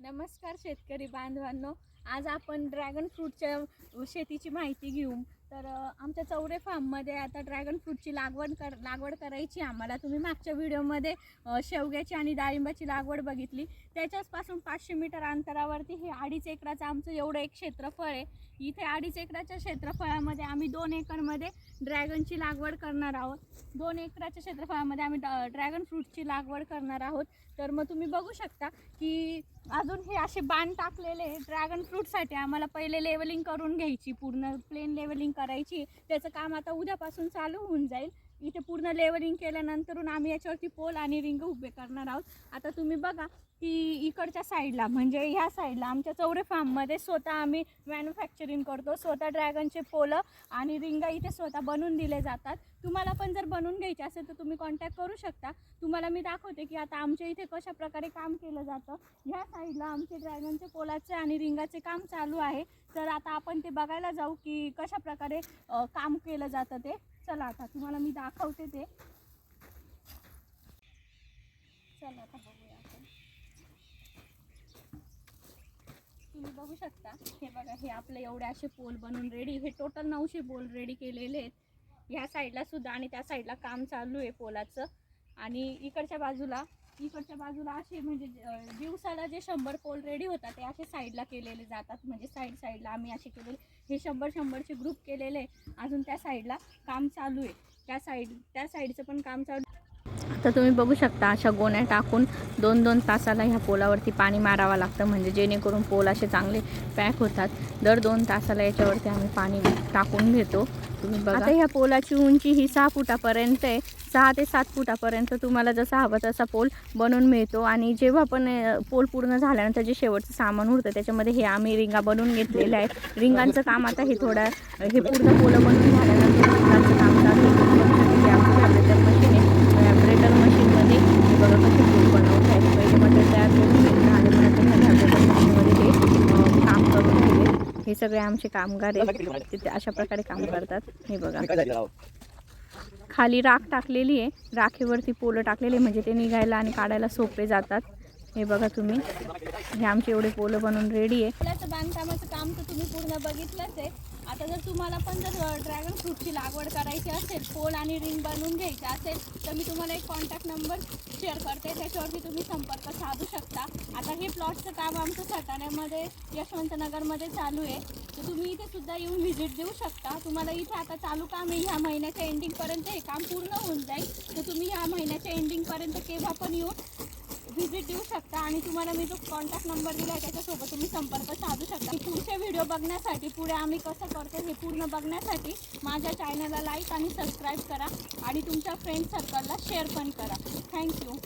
नमस्कार शेतकरी बांधवांनो. आज आपण ड्रॅगन फ्रूटच्या शेतीची माहिती घेऊ. तर आमच्या चौरे फार्ममध्ये आता ड्रॅगन फ्रूटची लागवड कर लागवड करायची आम्हाला. तुम्ही मागच्या व्हिडिओमध्ये शेवग्याची आणि डाळिंबाची लागवड बघितली. त्याच्याचपासून पाचशे मीटर अंतरावरती हे अडीच एकराचं आमचं एवढं एक क्षेत्रफळ आहे. इथे अडीच एकराच्या क्षेत्रफळामध्ये आम्ही दोन एकरमध्ये ड्रॅगनची लागवड करणार आहोत. दोन एकराच्या क्षेत्रफळामध्ये आम्ही ड्रॅगन फ्रूटची लागवड करणार आहोत. तर मग तुम्ही बघू शकता की अजून हे असे बाण टाकलेले ड्रॅगन फ्रूटसाठी आम्हाला पहिले लेवलिंग करून घ्यायची पूर्ण प्लेन लेवलिंग करायची. त्याचं काम आता उद्यापासून चालू होऊन जाईल. इथे पूर्ण लेवलिंग केल्यानंतरून आम्ही याच्यावरती पोल आणि रिंग उभे करणार आहोत. आता तुम्ही बघा की इकडच्या साईडला म्हणजे ह्या साईडला आमच्या चौरे फार्ममध्ये स्वतः आम्ही मॅन्युफॅक्चरिंग करतो. स्वतः ड्रॅगनचे पोलं आणि रिंगा इथे स्वतः बनवून दिले जातात. तुम्हाला पण जर बनवून घ्यायचे असेल तर तुम्ही कॉन्टॅक्ट करू शकता. तुम्हाला मी दाखवते की आता आमच्या इथे कशा प्रकारे काम केलं जातं. ह्या साईडला आमचे ड्रॅगनचे पोलाचे आणि रिंगाचे काम चालू आहे. तर आता आपण ते बघायला जाऊ की कशा प्रकारे काम केलं जातं ते. चला आता तुम्हाला मी दाखवते ते. चला आता बघूया आपण. तुम्ही बघू शकता. हे बघा हे आपले एवढे असे पोल बनवून रेडी हे टोटल नऊशे पोल रेडी केलेले आहेत. ह्या साईडला सुद्धा आणि त्या साईडला काम चालू आहे पोलाचं. आणि इकडच्या बाजूला इकडच्या बाजूला असे म्हणजे दिवसाला जे शंभर पोल रेडी होतात ते असे साईडला केलेले जातात. म्हणजे साईड साईडला आम्ही असे केलेले. हे शंभर शंभरचे ग्रुप केलेले आहे. अजून त्या साईडला काम चालू आहे. त्या साईड त्या साईडचं पण काम चालू आता तुम्ही बघू शकता अशा गोण्या टाकून दोन दोन तासाला ह्या पोलावरती पाणी मारावं लागतं. म्हणजे जेणेकरून पोल असे चांगले पॅक होतात. दर दोन तासाला याच्यावरती आम्ही पाणी टाकून घेतो. तुम्ही बघा. आता ह्या पोलाची उंची ही सहा फुटापर्यंत आहे. सहा ते सात फुटापर्यंत तुम्हाला जसा हवा तसा पोल बनवून मिळतो. आणि जेव्हा पण पोल पूर्ण झाल्यानंतर जे शेवटचं सामान उरतं त्याच्यामध्ये हे आम्ही रिंगा बनवून घेतलेलं आहे रिंगांचं काम आता हे थोडं हे पूर्ण पोलं बनवून झालं रिंगांचं काम चालू आहे. हे आमची व्हायब्रेटर मशीन आहे व्हायब्रेटर मशीनमध्ये हे बघा कसे फूल बनवत आहेत पहिले मटेरियल तयार करून घेतलं आणि मग नंतर ह्या व्हायब्रेटर मशीनमध्ये ते अ, काम करून घेतले हे सगळे आमचे कामगार आहेत. ते ते अशा प्रकारे काम करतात. हे बघा. खाली राख टाकलेली आहे. राखेवरती पोलं टाकलेली आहे. म्हणजे ते निघायला आणि काढायला सोपे जातात. हे बघा तुम्ही. हे आमचे एवढे पोलं बनवून रेडी आहे. बांधकामाचं काम तर तुम्ही पूर्ण बघितलंच आहे. आता जर तुम्हाला पण जर ड्रॅगन फ्रूटची लागवड करायची असेल पोल आणि रिंग बनवून घ्यायची असेल तर मी तुम्हाला एक कॉन्टॅक्ट नंबर शेअर करते. त्याच्यावरती तुम्ही संपर्क साधू शकता. आता हे प्लॉटचं काम आमचं सटाण्यामध्ये यशवंत नगरमध्ये चालू आहे. तर तुम्ही इथे सुद्धा येऊन व्हिजिट देऊ शकता. तुम्हाला इथे आता चालू काम आहे. ह्या महिन्याच्या एंडिंगपर्यंत हे काम पूर्ण होऊन जाईल. तर तुम्ही ह्या महिन्याच्या एंडिंगपर्यंत केव्हा पण येऊन व्हिजिट देऊ शकता आणि तुम्हाला मी जो कॉन्टॅक्ट नंबर दिला आहे त्याच्यासोबत तुम्ही संपर्क साधू शकता. पुढचे व्हिडिओ बघण्यासाठी पुढे आम्ही कसं करतो हे पूर्ण बघण्यासाठी माझ्या चॅनलला लाईक आणि सबस्क्राईब करा आणि तुमच्या फ्रेंड सर्कलला शेअर पण करा. थँक्यू